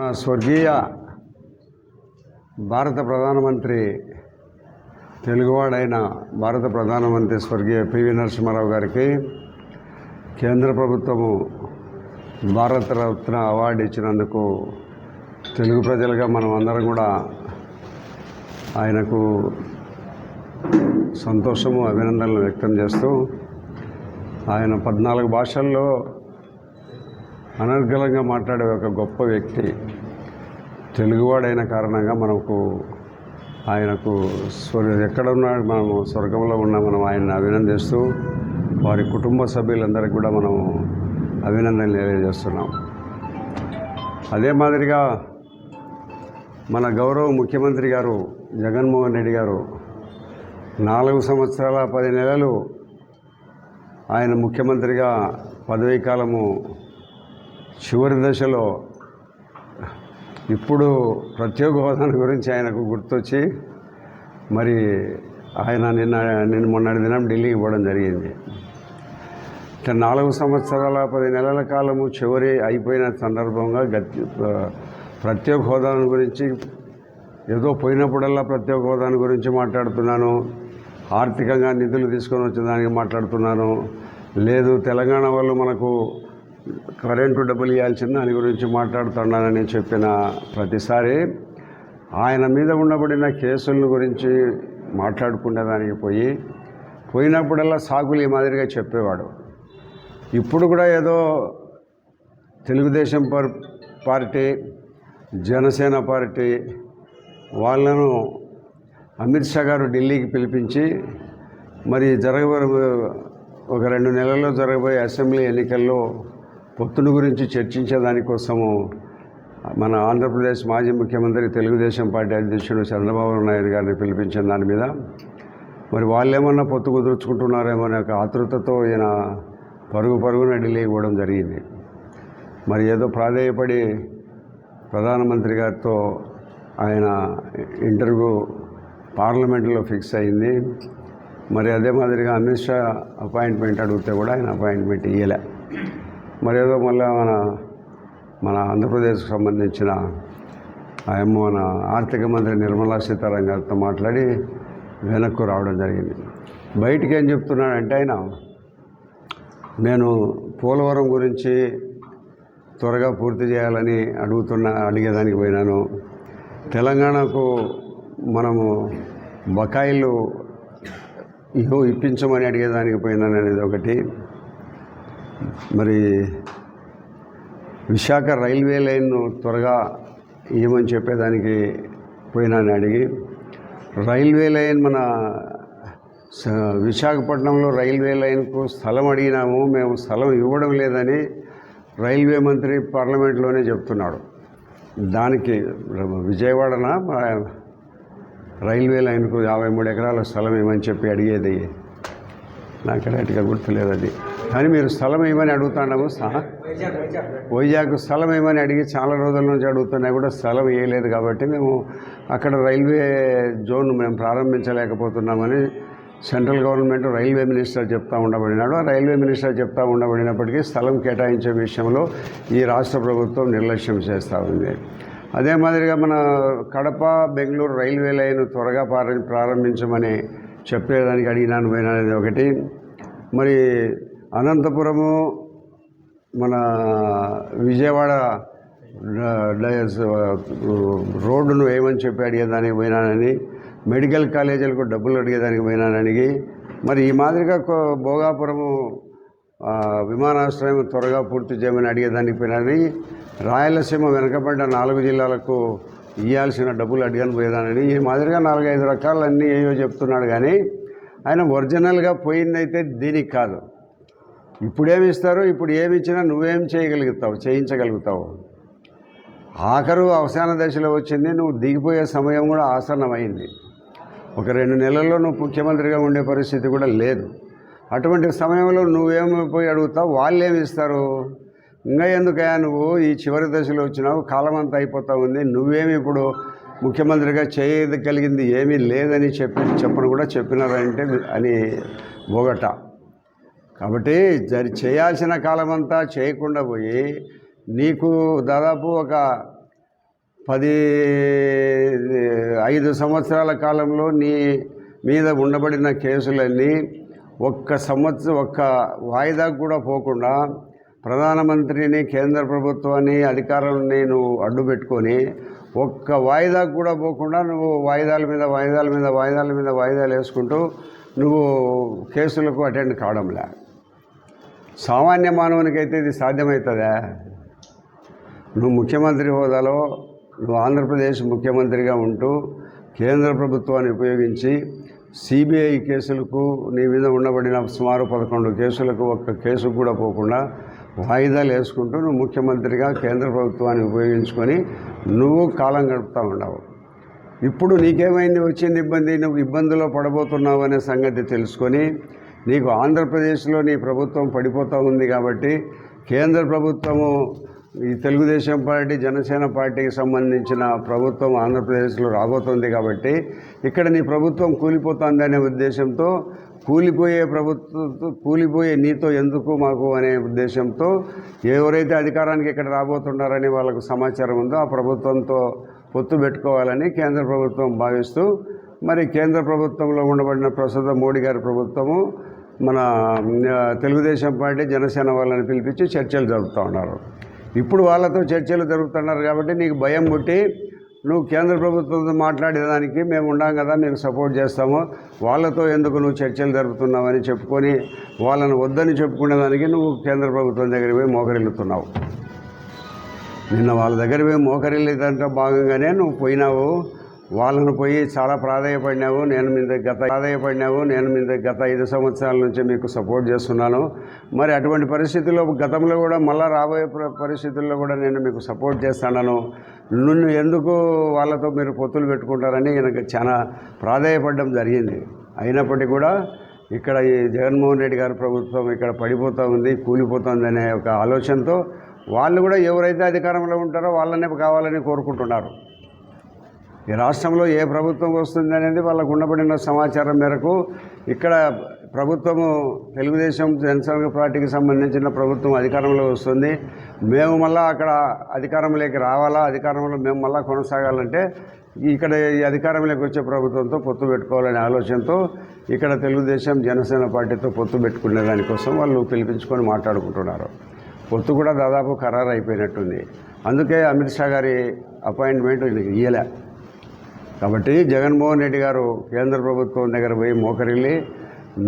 స్వర్గీయ భారత ప్రధానమంత్రి తెలుగువాడైన భారత ప్రధానమంత్రి స్వర్గీయ పివి నరసింహారావు గారికి కేంద్ర ప్రభుత్వము భారతరత్న అవార్డు ఇచ్చినందుకు తెలుగు ప్రజలుగా మనం అందరం కూడా ఆయనకు సంతోషము అభినందనలు వ్యక్తం చేస్తూ ఆయన పద్నాలుగు భాషల్లో అనర్గళంగా మాట్లాడే ఒక గొప్ప వ్యక్తి. తెలుగువాడైన కారణంగా మనకు ఆయనకు స్వర్ ఎక్కడ ఉన్నా మనము స్వర్గంలో ఉన్న మనం ఆయన్ని అభినందిస్తూ వారి కుటుంబ సభ్యులందరికీ కూడా మనం అభినందనలు తెలియజేస్తున్నాం. అదే మాదిరిగా మన గౌరవ ముఖ్యమంత్రి గారు జగన్మోహన్ రెడ్డి గారు నాలుగు సంవత్సరాల పది నెలలు ఆయన ముఖ్యమంత్రిగా పదవీ కాలము చివరి దశలో ఇప్పుడు ప్రత్యేక హోదాను గురించి ఆయనకు గుర్తొచ్చి మరి ఆయన నిన్న నిన్న మొన్నటి దినం ఢిల్లీకి పోవడం జరిగింది. ఇట్లా నాలుగు సంవత్సరాల పది నెలల కాలము చివరి అయిపోయిన సందర్భంగా గతి ప్రత్యేక హోదాను గురించి ఏదో పోయినప్పుడల్లా ప్రత్యేక హోదాను గురించి మాట్లాడుతున్నాను. ఆర్థికంగా నిధులు తీసుకొని వచ్చిన దానికి మాట్లాడుతున్నాను. లేదు తెలంగాణ వాళ్ళు మనకు కరెంటు డబ్బులు ఇవ్వాల్సిన దాని గురించి మాట్లాడుతున్నానని చెప్పిన ప్రతిసారి ఆయన మీద ఉండబడిన కేసుల గురించి మాట్లాడుకునే దానికి పోయి పోయినప్పుడల్లా సాగులు ఈ మాదిరిగా చెప్పేవాడు. ఇప్పుడు కూడా ఏదో తెలుగుదేశం పార్టీ జనసేన పార్టీ వాళ్ళను అమిత్ షా గారు ఢిల్లీకి పిలిపించి మరి జరగబో ఒక రెండు నెలల్లో జరగబోయే అసెంబ్లీ ఎన్నికల్లో పొత్తును గురించి చర్చించే దానికోసము మన ఆంధ్రప్రదేశ్ మాజీ ముఖ్యమంత్రి తెలుగుదేశం పార్టీ అధ్యక్షుడు చంద్రబాబు నాయుడు గారిని పిలిపించిన దాని మీద మరి వాళ్ళేమన్నా పొత్తు కుదుర్చుకుంటున్నారేమో అనే ఒక ఆతృతతో ఈయన పరుగు పరుగున ఢిల్లీ ఇవ్వడం జరిగింది. మరి ఏదో ప్రాధేయపడి ప్రధానమంత్రి గారితో ఆయన ఇంటర్వ్యూ పార్లమెంట్లో ఫిక్స్ అయింది. మరి అదే మాదిరిగా అమిత్ షా అపాయింట్మెంట్ అడిగితే కూడా ఆయన అపాయింట్మెంట్ ఇవ్వలే మరేదో మళ్ళీ మన మన ఆంధ్రప్రదేశ్కి సంబంధించిన మన ఆర్థిక మంత్రి నిర్మలా సీతారామన్ గారితో మాట్లాడి వెనక్కు రావడం జరిగింది. బయటికి ఏం చెప్తున్నాడంటే ఆయన నేను పోలవరం గురించి త్వరగా పూర్తి చేయాలని అడుగుతున్న అడిగేదానికి పోయినాను. తెలంగాణకు మనము బకాయిలు ఇగో ఇప్పించమని అడిగేదానికి పోయినాను అనేది ఒకటి. మరి విశాఖ రైల్వే లైన్ను త్వరగా ఇవ్వమని చెప్పేదానికి పోయినాను అడిగి రైల్వే లైన్ మన విశాఖపట్నంలో రైల్వే లైన్కు స్థలం అడిగినాము మేము స్థలం ఇవ్వడం లేదని రైల్వే మంత్రి పార్లమెంట్లోనే చెప్తున్నాడు. దానికి విజయవాడన రైల్వే లైన్కు యాభై మూడు ఎకరాల స్థలం ఇవ్వమని చెప్పి అడిగేది. నాకు కరెక్ట్గా గుర్తులేదు అది. కానీ మీరు స్థలం ఏమని అడుగుతున్నాము సహా? వైజాగ్ స్థలం ఏమని అడిగి చాలా రోజుల నుంచి అడుగుతున్నా కూడా స్థలం వేయలేదు కాబట్టి మేము అక్కడ రైల్వే జోన్ మేము ప్రారంభించలేకపోతున్నామని సెంట్రల్ గవర్నమెంట్ రైల్వే మినిస్టర్ చెప్తా ఉండబడినాడు. ఆ రైల్వే మినిస్టర్ చెప్తా ఉండబడినప్పటికీ స్థలం కేటాయించే విషయంలో ఈ రాష్ట్ర ప్రభుత్వం నిర్లక్ష్యం చేస్తూ ఉంది. అదే మాదిరిగా మన కడప బెంగళూరు రైల్వే లైన్ త్వరగా ప్రారంభించమని చెప్పేదానికి అడిగినాను అనేది ఒకటి. మరి అనంతపురము మన విజయవాడ రోడ్డును వేయమని చెప్పి అడిగేదానికి పోయినానని మెడికల్ కాలేజీలకు డబ్బులు అడిగేదానికి పోయినానని మరి ఈ మాదిరిగా కో- భోగాపురము విమానాశ్రయం త్వరగా పూర్తి చేయమని అడిగేదానికి పోయినానని రాయలసీమ వెనకబడ్డ నాలుగు జిల్లాలకు ఇవ్వాల్సిన డబ్బులు అడిగాను పోయేదానని ఈ మాదిరిగా నాలుగైదు రకాలన్నీ ఏయో చెప్తున్నాడు కానీ ఆయన ఒరిజినల్గా పోయిందైతే దీనికి కాదు. ఇప్పుడేమి ఇస్తారు ఇప్పుడు ఏమి ఇచ్చినా నువ్వేం చేయగలుగుతావు చేయించగలుగుతావు. ఆఖరు అవసాన దశలో వచ్చింది నువ్వు దిగిపోయే సమయం కూడా ఆసన్నమైంది. ఒక రెండు నెలల్లో నువ్వు ముఖ్యమంత్రిగా ఉండే పరిస్థితి కూడా లేదు. అటువంటి సమయంలో నువ్వేమైపోయి అడుగుతావు వాళ్ళు ఏమి ఇస్తారు? ఇంకా ఎందుకయ్యా నువ్వు ఈ చివరి దశలో వచ్చినావు కాలం అంతా అయిపోతా ఉంది నువ్వేమి ఇప్పుడు ముఖ్యమంత్రిగా చేయగలిగింది ఏమీ లేదని చెప్పి చెప్పను కూడా చెప్పినారంటే అని బోగట. కాబట్టి జరి చేయాల్సిన కాలమంతా చేయకుండా పోయి నీకు దాదాపు ఒక పది ఐదు సంవత్సరాల కాలంలో నీ మీద ఉండబడిన కేసులన్నీ ఒక్క సంవత్సరం ఒక్క వాయిదాకు కూడా పోకుండా ప్రధానమంత్రిని కేంద్ర ప్రభుత్వాన్ని అధికారులని నువ్వు అడ్డు పెట్టుకొని ఒక్క వాయిదాకు కూడా పోకుండా నువ్వు వాయిదాల మీద వాయిదాల మీద వాయిదాల మీద వాయిదాలు వేసుకుంటూ నువ్వు కేసులకు అటెండ్ కావడంలే. సామాన్య మానవునికైతే ఇది సాధ్యమవుతుందా? నువ్వు ముఖ్యమంత్రి హోదాలో నువ్వు ఆంధ్రప్రదేశ్ ముఖ్యమంత్రిగా ఉంటూ కేంద్ర ప్రభుత్వాన్ని ఉపయోగించి సిబిఐ కేసులకు నీ మీద ఉండబడిన సుమారు పదకొండు కేసులకు ఒక్క కేసు కూడా పోకుండా వాయిదాలు వేసుకుంటూ నువ్వు ముఖ్యమంత్రిగా కేంద్ర ప్రభుత్వాన్ని ఉపయోగించుకొని నువ్వు కాలం గడుపుతూ ఉన్నావు. ఇప్పుడు నీకేమైంది? వచ్చింది ఇబ్బంది? నువ్వు ఇబ్బందిలో పడబోతున్నావు అనే సంగతి తెలుసుకొని నీకు ఆంధ్రప్రదేశ్లో నీ ప్రభుత్వం పడిపోతూ ఉంది కాబట్టి కేంద్ర ప్రభుత్వము ఈ తెలుగుదేశం పార్టీ జనసేన పార్టీకి సంబంధించిన ప్రభుత్వం ఆంధ్రప్రదేశ్లో రాబోతోంది కాబట్టి ఇక్కడ నీ ప్రభుత్వం కూలిపోతుంది అనే ఉద్దేశంతో కూలిపోయే ప్రభుత్వం కూలిపోయే నీతో ఎందుకు మాకు అనే ఉద్దేశంతో ఎవరైతే అధికారానికి ఇక్కడ రాబోతున్నారని వాళ్ళకు సమాచారం ఉందో ఆ ప్రభుత్వంతో పొత్తు పెట్టుకోవాలని కేంద్ర ప్రభుత్వం భావిస్తూ మరి కేంద్ర ప్రభుత్వంలో ఉండబడిన ప్రస్తుత మోడీ గారి ప్రభుత్వము మన తెలుగుదేశం పార్టీ జనసేన వాళ్ళని పిలిపించి చర్చలు జరుపుతూ ఉన్నారు. ఇప్పుడు వాళ్ళతో చర్చలు జరుగుతున్నారు కాబట్టి నీకు భయం పుట్టి నువ్వు కేంద్ర ప్రభుత్వంతో మాట్లాడేదానికి మేము ఉన్నాం కదా మీకు సపోర్ట్ చేస్తాము వాళ్ళతో ఎందుకు నువ్వు చర్చలు జరుపుతున్నావని చెప్పుకొని వాళ్ళని వద్దని చెప్పుకునేదానికి నువ్వు కేంద్ర ప్రభుత్వం దగ్గర పోయి మోకరిల్లుతున్నావు. నిన్న వాళ్ళ దగ్గర పోయి మోకరిల్లేదంటే భాగంగానే నువ్వు పోయినావు వాళ్ళను పోయి చాలా ప్రాధాయపడినావు నేను మీ దగ్గర గత ప్రాధాయపడినావు నేను మీ దగ్గర గత ఐదు సంవత్సరాల నుంచి మీకు సపోర్ట్ చేస్తున్నాను. మరి అటువంటి పరిస్థితుల్లో గతంలో కూడా మళ్ళీ రాబోయే ప్ర- పరిస్థితుల్లో కూడా నేను మీకు సపోర్ట్ చేస్తాను నిన్ను ఎందుకు వాళ్ళతో మీరు పొత్తులు పెట్టుకుంటారని నాకు చాలా ప్రాధాయపడడం జరిగింది. అయినప్పటికీ కూడా ఇక్కడ ఈ జగన్మోహన్ రెడ్డి గారి ప్రభుత్వం ఇక్కడ పడిపోతూ ఉంది కూలిపోతుంది అనే ఒక ఆలోచనతో వాళ్ళు కూడా ఎవరైతే అధికారంలో ఉంటారో వాళ్ళనే కావాలని కోరుకుంటున్నారు. ఈ రాష్ట్రంలో ఏ ప్రభుత్వం వస్తుంది అనేది వాళ్ళకు ఉండబడిన సమాచారం మేరకు ఇక్కడ ప్రభుత్వము తెలుగుదేశం జనసేన పార్టీకి సంబంధించిన ప్రభుత్వం అధికారంలో వస్తుంది. మేము మళ్ళీ అక్కడ అధికారంలోకి రావాలా? అధికారంలో మేము మళ్ళీ కొనసాగాలంటే ఇక్కడ ఈ అధికారంలోకి వచ్చే ప్రభుత్వంతో పొత్తు పెట్టుకోవాలనే ఆలోచనతో ఇక్కడ తెలుగుదేశం జనసేన పార్టీతో పొత్తు పెట్టుకునే దానికోసం వాళ్ళు పిలిపించుకొని మాట్లాడుకుంటున్నారు. పొత్తు కూడా దాదాపు ఖరారు అయిపోయినట్టుంది అందుకే అమిత్ షా గారి అపాయింట్మెంట్ ఇయ్యలే. కాబట్టి జగన్మోహన్ రెడ్డి గారు కేంద్ర ప్రభుత్వం దగ్గర పోయి మోకరిల్లి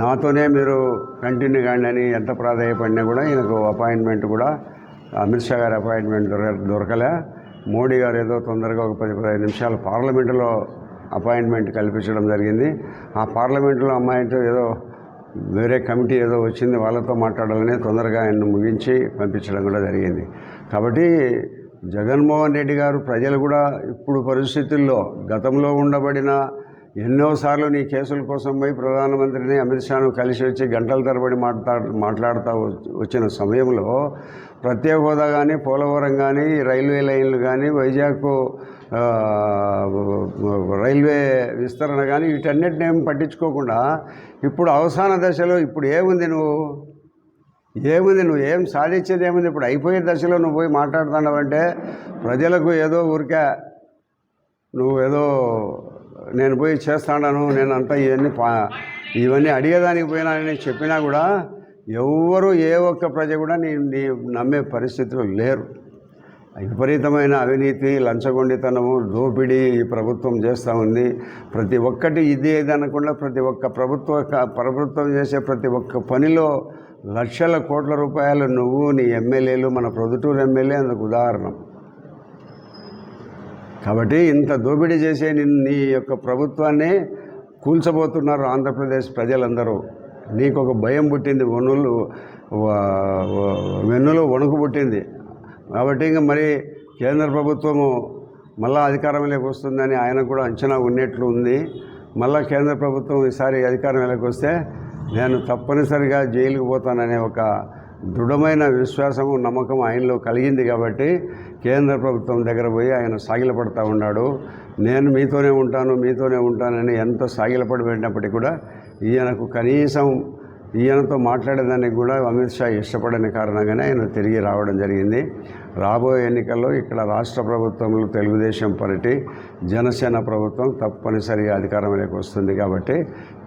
నాతోనే మీరు కంటిన్యూ కాండి అని ఎంత ప్రాధాయపడినా కూడా ఈయనకు అపాయింట్మెంట్ కూడా అమిత్ షా గారి అపాయింట్మెంట్ దొరక దొరకలే. మోడీ గారు ఏదో తొందరగా ఒక పది పదిహేను నిమిషాలు పార్లమెంటులో అపాయింట్మెంట్ కల్పించడం జరిగింది. ఆ పార్లమెంటులో అమ్మాయితో ఏదో వేరే కమిటీ ఏదో వచ్చింది వాళ్ళతో మాట్లాడాలని తొందరగా ఆయన ముగించి పంపించడం కూడా జరిగింది. కాబట్టి జగన్మోహన్ రెడ్డి గారు ప్రజలు కూడా ఇప్పుడు పరిస్థితుల్లో గతంలో ఉండబడిన ఎన్నోసార్లు నీ కేసుల కోసం పోయి ప్రధానమంత్రిని అమిత్ షాను కలిసి వచ్చి గంటల తరబడి మాట్లా మాట్లాడుతూ వచ్చిన సమయంలో ప్రత్యేక హోదా కానీ పోలవరం కానీ రైల్వే లైన్లు కానీ వైజాగ్ రైల్వే విస్తరణ కానీ వీటన్నిటిని ఏం పట్టించుకోకుండా ఇప్పుడు అవసాన దశలో ఇప్పుడు ఏముంది నువ్వు? ఏముంది? నువ్వు ఏం సాధించేది ఏముంది? ఇప్పుడు అయిపోయే దశలో నువ్వు పోయి మాట్లాడుతున్నావంటే ప్రజలకు ఏదో ఊరికే నువ్వు ఏదో నేను పోయి చేస్తాను నేను అంతా ఇవన్నీ పా ఇవన్నీ అడిగేదానికి పోయినానని చెప్పినా కూడా ఎవ్వరు ఏ ఒక్క ప్రజ కూడా నీ నీ నమ్మే పరిస్థితిలో లేరు. విపరీతమైన అవినీతి లంచగొండితనము దోపిడీ ఈ ప్రభుత్వం చేస్తూ ఉంది. ప్రతి ఒక్కటి ఇది ఏదనకుండా అనకుండా ప్రతి ఒక్క ప్రభుత్వ ప్రభుత్వం చేసే ప్రతి ఒక్క పనిలో లక్షల కోట్ల రూపాయలు నువ్వు నీ ఎమ్మెల్యేలు మన ప్రొద్దుటూరు ఎమ్మెల్యే అందుకు ఉదాహరణ. కాబట్టి ఇంత దోపిడీ చేసే నీ- నీ యొక్క ప్రభుత్వాన్ని కూల్చబోతున్నారు ఆంధ్రప్రదేశ్ ప్రజలందరూ. నీకు ఒక భయం పుట్టింది వనులు వెన్నులో వణుకు పుట్టింది. కాబట్టి ఇంకా మరి కేంద్ర ప్రభుత్వము మళ్ళా అధికారంలోకి వస్తుందని ఆయన కూడా అంచనా ఉన్నట్లు ఉంది. మళ్ళా కేంద్ర ప్రభుత్వం ఈసారి అధికారంలోకి వస్తే నేను తప్పనిసరిగా జైలుకు పోతాననే ఒక దృఢమైన విశ్వాసము నమ్మకం ఆయనలో కలిగింది కాబట్టి కేంద్ర ప్రభుత్వం దగ్గర పోయి ఆయన సాగిలపడతా ఉన్నాడు. నేను మీతోనే ఉంటాను మీతోనే ఉంటానని ఎంత సాగిలపడి వెళ్ళినప్పటికీ కూడా ఈయనకు కనీసం ఈయనతో మాట్లాడేదానికి కూడా అమిత్ షా ఇష్టపడని కారణంగానే ఆయన తిరిగి రావడం జరిగింది. రాబోయే ఎన్నికల్లో ఇక్కడ రాష్ట్ర ప్రభుత్వంలో తెలుగుదేశం పార్టీ జనసేన ప్రభుత్వం తప్పనిసరిగా అధికారంలోకి వస్తుంది కాబట్టి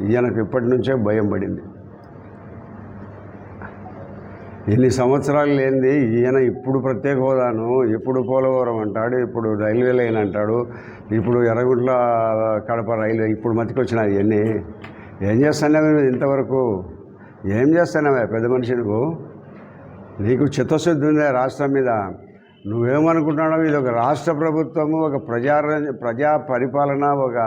ఈయనకు ఇప్పటి నుంచే భయం పడింది. ఎన్ని సంవత్సరాలు లేనిది ఈయన ఇప్పుడు ప్రత్యేక హోదాను ఇప్పుడు పోలవరం అంటాడు ఇప్పుడు రైల్వే లైన్ అంటాడు ఇప్పుడు ఎర్రగుంట్ల కడప రైల్వే ఇప్పుడు మతికొచ్చినాయి ఇవన్నీ ఏం చేస్తానే ఇంతవరకు? ఏం చేస్తానవే పెద్ద మనిషి నువ్వు నీకు చిత్తశుద్ధి ఉందే రాష్ట్రం మీద? నువ్వేమనుకుంటున్నావు ఇది ఒక రాష్ట్ర ప్రభుత్వము ఒక ప్రజా ప్రజా పరిపాలన ఒక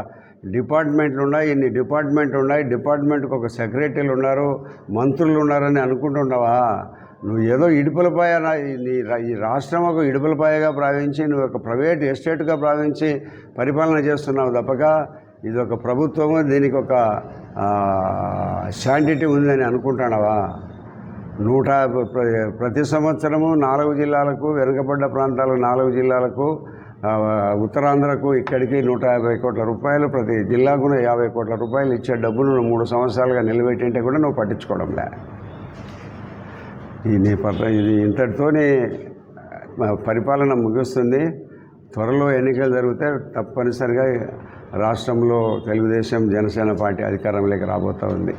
డిపార్ట్మెంట్లు ఉన్నాయి ఇన్ని డిపార్ట్మెంట్లు ఉన్నాయి డిపార్ట్మెంట్కి ఒక సెక్రటరీలు ఉన్నారు మంత్రులు ఉన్నారని అనుకుంటున్నావా? నువ్వు ఏదో ఇడుపులపాయ నీ ఈ రాష్ట్రం ఒక ఇడుపులపాయగా భావించి నువ్వు ఒక ప్రైవేట్ ఎస్టేట్గా భావించి పరిపాలన చేస్తున్నావు తప్పక. ఇది ఒక ప్రభుత్వము దీనికి ఒక శాంటిటీ ఉందని అనుకుంటున్నావా నూట ప్ర- ప్రతి సంవత్సరము నాలుగు జిల్లాలకు వెనుకబడ్డ ప్రాంతాలు నాలుగు జిల్లాలకు ఉత్తరాంధ్రకు ఇక్కడికి నూట యాభై కోట్ల రూపాయలు ప్రతి జిల్లాకు యాభై కోట్ల రూపాయలు ఇచ్చే డబ్బును నువ్వు మూడు సంవత్సరాలుగా నిలబెట్టింటే కూడా నువ్వు పట్టించుకోవడంలే. ఈ నీ ఇది ఇంతటితోనే పరిపాలన ముగుస్తుంది. త్వరలో ఎన్నికలు జరిగితే తప్పనిసరిగా రాష్ట్రంలో తెలుగుదేశం జనసేన పార్టీ అధికారంలోకి రాబోతూ ఉంది.